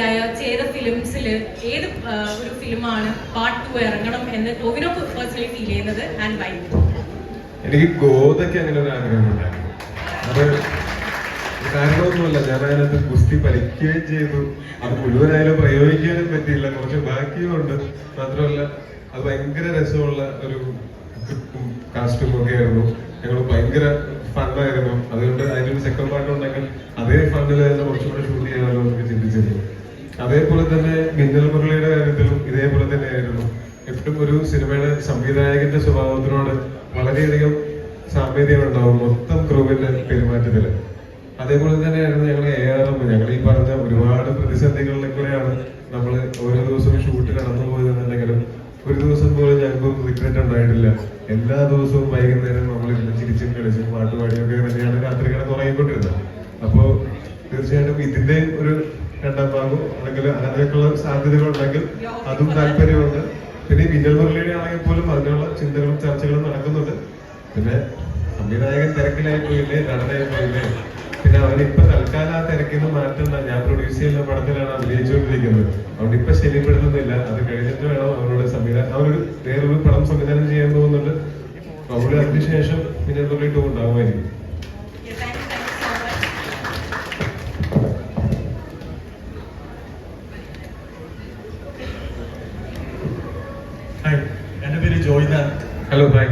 ഫീലായ ചെയ്ത ഫിലിംസിൽ ഏത് ഒരു ഫിലിമാണ് പാർട്ട് ടു ഇറങ്ങണം എന്ന് ടോവിനോ പേഴ്സണലി ഫീൽ ചെയ്യുന്നത് ആൻഡ് വൈ എനിക്ക് ഗോതയ്ക്ക് അങ്ങനെ ഒരു ആഗ്രഹമുണ്ടായിരുന്നു അത് കാരണമൊന്നുമല്ല ഞാൻ അതിനകത്ത് ഗുസ്തി പഠിക്കുകയും ചെയ്തു. അത് മുഴുവനായാലും പ്രയോഗിക്കാനും പറ്റിയില്ല. കുറച്ച് ബാക്കിയും ഉണ്ട് മാത്രമല്ല അത് ഭയങ്കര രസമുള്ള ഒരു കാസ്റ്റും ഒക്കെ ആയിരുന്നു. ഞങ്ങൾ ഭയങ്കര ഫണ്ടായിരുന്നു അതുകൊണ്ട് അതിനൊരു സെക്കൻഡ് പാർട്ട് ഉണ്ടെങ്കിൽ അതേ ഫണ്ടിൽ തന്നെ കുറച്ചുകൂടെ ഷൂട്ട് ചെയ്യാമല്ലോ എന്നൊക്കെ ചിന്തിച്ചിരുന്നു. അതേപോലെ തന്നെ മിന്നൽ മുരളിയുടെ കാര്യത്തിലും ഇതേപോലെ തന്നെയായിരുന്നു. എപ്പോഴും ഒരു സിനിമയുടെ സംവിധായകന്റെ സ്വഭാവത്തിനോട് വളരെയധികം സാമ്യതകൾ ഉണ്ടാവും മൊത്തം ക്രൂവിന്റെ പെരുമാറ്റത്തിൽ. അതേപോലെ തന്നെയായിരുന്നു ഞങ്ങൾ എം ഞങ്ങൾ ഈ പറഞ്ഞ ഒരുപാട് പ്രതിസന്ധികളിലൂടെയാണ് നമ്മൾ ഓരോ ദിവസവും ഷൂട്ട് കടന്നു പോയതെന്നുണ്ടെങ്കിലും ഒരു ദിവസം പോലും ഞങ്ങൾക്ക് റിഗ്രറ്റ് ഉണ്ടായിട്ടില്ല. എല്ലാ ദിവസവും വൈകുന്നേരം നമ്മൾ ഇരുന്ന് ചിരിച്ചും കളിച്ചും പാട്ടുപാടിയൊക്കെ തന്നെയാണ് രാത്രി കിടന്ന് ഉറങ്ങിക്കൊണ്ടിരുന്നത് അപ്പോ തീർച്ചയായിട്ടും ഇതിന്റെ ഒരു രണ്ടാം ഭാഗം അല്ലെങ്കിൽ അങ്ങനെയൊക്കെയുള്ള സാധ്യതകൾ ഉണ്ടെങ്കിൽ അതും താല്പര്യമുണ്ട്. പിന്നെ വിജൽ മുരളിയുടെ ആണെങ്കിൽ പോലും അതിനുള്ള ചിന്തകളും ചർച്ചകളും നടക്കുന്നുണ്ട്. പിന്നെ സംവിധായകൻ തിരക്കിലായി പോയില്ലേ? നടനായി പോയില്ലേ? പിന്നെ അവനിപ്പോ തൽക്കാലം ആ തിരക്കിൽ നിന്ന് മാറ്റുന്ന ഞാൻ പ്രൊഡ്യൂസ് ചെയ്യുന്ന പടത്തിലാണ് അഭിനയിച്ചുകൊണ്ടിരിക്കുന്നത് അതുകൊണ്ട് ഇപ്പൊ ശല്യപ്പെടുത്തുന്നില്ല. അത് കഴിഞ്ഞിട്ട് വേണം അവരോട് സംവിധാനം അവരൊരു വേറൊരു പടം സംവിധാനം ചെയ്യാൻ പോകുന്നുണ്ട്. അവിടെ അതിനുശേഷം വിജയ മുരളി ടൂ എന്റെ പേര് ജോയ്നാഥ് ഹലോ ബൈ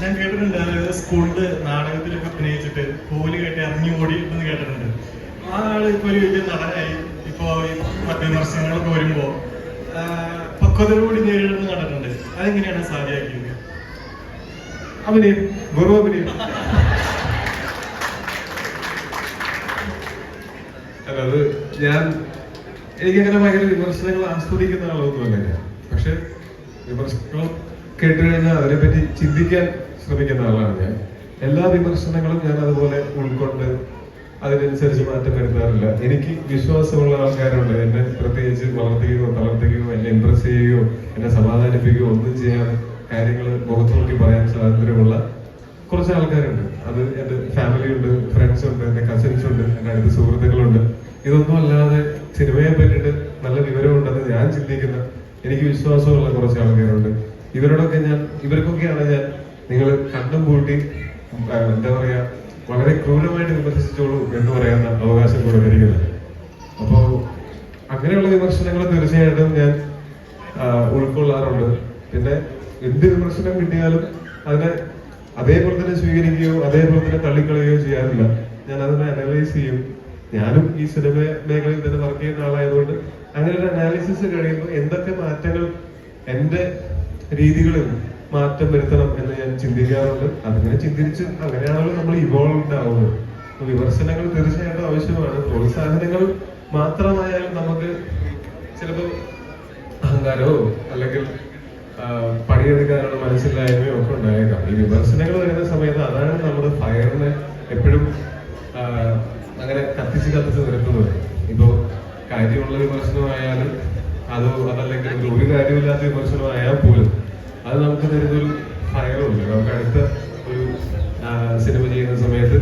ഞാൻ കേട്ടിട്ടുണ്ട്. അതായത് സ്കൂളിൽ നാടകത്തിലൊക്കെ അഭിനയിച്ചിട്ട് കോൽ കെട്ടി ഇറങ്ങി ഓടി എന്ന് കേട്ടിട്ടുണ്ട്. ആ ആൾ ഇപ്പൊ ഒരു വലിയ നടനായി. ഇപ്പൊ ഈ മറ്റു വിമർശനങ്ങളൊക്കെ വരുമ്പോ ആ, പക്വതയോടുകൂടി നേരിടുന്ന കണ്ടിട്ടുണ്ട് അതെങ്ങനെയാണ് സാധ്യമാക്കിയത്? അഭിനയം വെറും അഭിനയം അല്ല അത് ഞാൻ എനിക്കങ്ങനെ ഭയങ്കര വിമർശനങ്ങൾ ആസ്വദിക്കുന്ന ആളൊന്നുമല്ല ഞാൻ. പക്ഷെ വിമർശനങ്ങൾ കേട്ട് കഴിഞ്ഞാൽ അതിനെപ്പറ്റി ചിന്തിക്കാൻ ശ്രമിക്കുന്ന ആളാണ് ഞാൻ. എല്ലാ വിമർശനങ്ങളും ഞാൻ അതുപോലെ ഉൾക്കൊണ്ട് അതിനനുസരിച്ച് മാറ്റം വരുത്താറില്ല. എനിക്ക് വിശ്വാസമുള്ള ആൾക്കാരുണ്ട്. എന്നെ പ്രത്യേകിച്ച് വളർത്തുകയോ തളർത്തുകയോ എന്നെ ഇമ്പ്രസ് ചെയ്യുകയോ എന്നെ സമാധാനിപ്പിക്കുകയോ ഒന്നും ചെയ്യാൻ കാര്യങ്ങൾ മുഖത്ത് നോക്കി പറയാൻ സ്വാതന്ത്ര്യമുള്ള കുറച്ച് ആൾക്കാരുണ്ട്. അത് എന്റെ ഫാമിലി ഉണ്ട് ഫ്രണ്ട്സ് ഉണ്ട് എന്റെ കസിൻസ് ഉണ്ട് എന്റെ അടുത്ത സുഹൃത്തുക്കളുണ്ട്. ഇതൊന്നും അല്ലാതെ സിനിമയെ പറ്റിയിട്ട് നല്ല വിവരമുണ്ടെന്ന് ഞാൻ ചിന്തിക്കുന്ന എനിക്ക് വിശ്വാസമുള്ള കുറച്ച് ആൾക്കാരുണ്ട് ഇവരോടൊക്കെ ഞാൻ ഇവർക്കൊക്കെയാണ് ഞാൻ നിങ്ങൾ കണ്ടും കൂട്ടി എന്താ പറയാ വളരെ ക്രൂരമായിട്ട് വിമർശിച്ചോളൂ എന്ന് പറയാൻ അവകാശം കൊടുത്തിരിക്കുന്നത് അപ്പോ അങ്ങനെയുള്ള വിമർശനങ്ങൾ തീർച്ചയായിട്ടും ഞാൻ ഉൾക്കൊള്ളാറുണ്ട്. പിന്നെ എന്ത് വിമർശനം കിട്ടിയാലും അതിനെ അതേപോലെ തന്നെ സ്വീകരിക്കുകയോ അതേപോലെ തന്നെ തള്ളിക്കളയുകയോ ചെയ്യാറില്ല. ഞാൻ അതിനെ അനലൈസ് ചെയ്യും. ഞാനും ഈ സിനിമ മേഖലയിൽ തന്നെ വർക്ക് ചെയ്യുന്ന ആളായതുകൊണ്ട് അങ്ങനെ ഒരു അനാലിസിസ് കഴിയുമ്പോൾ എന്തൊക്കെ മാറ്റങ്ങൾ എന്റെ രീതികളിൽ മാറ്റം വരുത്തണം എന്ന് ഞാൻ ചിന്തിക്കാറുണ്ട്. അതങ്ങനെ ചിന്തിച്ച് അങ്ങനെയാണല്ലോ നമ്മൾ ഇവോൾവ് ആവുന്നത് വിമർശനങ്ങൾ തീർച്ചയായിട്ടും ആവശ്യമാണ്. പ്രോത്സാഹനങ്ങൾ മാത്രമായാലും നമുക്ക് ചിലപ്പോൾ അഹങ്കാരമോ അല്ലെങ്കിൽ പണിയെടുക്കാനുള്ള മനസ്സിലായ്മയോ ഒക്കെ ഉണ്ടായേക്കാം. ഈ വിമർശനങ്ങൾ വരുന്ന സമയത്ത് അതാണ് നമ്മുടെ ഫയറിനെ എപ്പോഴും കത്തിച്ച് കത്തിച്ച് നിർത്തുന്നത് ഇപ്പോ കാര്യമുള്ള വിമർശനമായാലും അതോ അതല്ലെങ്കിൽ ഒരു- കാര്യമില്ലാത്ത വിമർശനമായാൽ പോലും അത് നമുക്ക് തരുന്നൊരു ഫയറുണ്ട് നമുക്ക് അടുത്ത ഒരു സിനിമ ചെയ്യുന്ന സമയത്ത്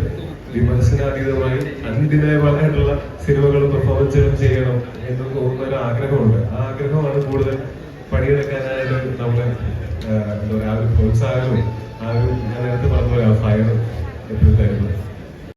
വിമർശനാതീതമായി അൺഡിനയബിൾ ആയിട്ടുള്ള സിനിമകളും പെർഫോമൻസുകളും ചെയ്യണം എന്ന് തോന്നുന്ന ഒരു ആഗ്രഹമുണ്ട്. ആ ആഗ്രഹമാണ് കൂടുതൽ പണിയെടുക്കാനായിട്ട് നമ്മളെ എന്താ പറയുക ആ ഒരു പ്രോത്സാഹനവും ആ ഒരു ഞാൻ നേരത്തെ പറഞ്ഞ പോലെ ആ ഫയർ എപ്പോഴും തരുന്നത്.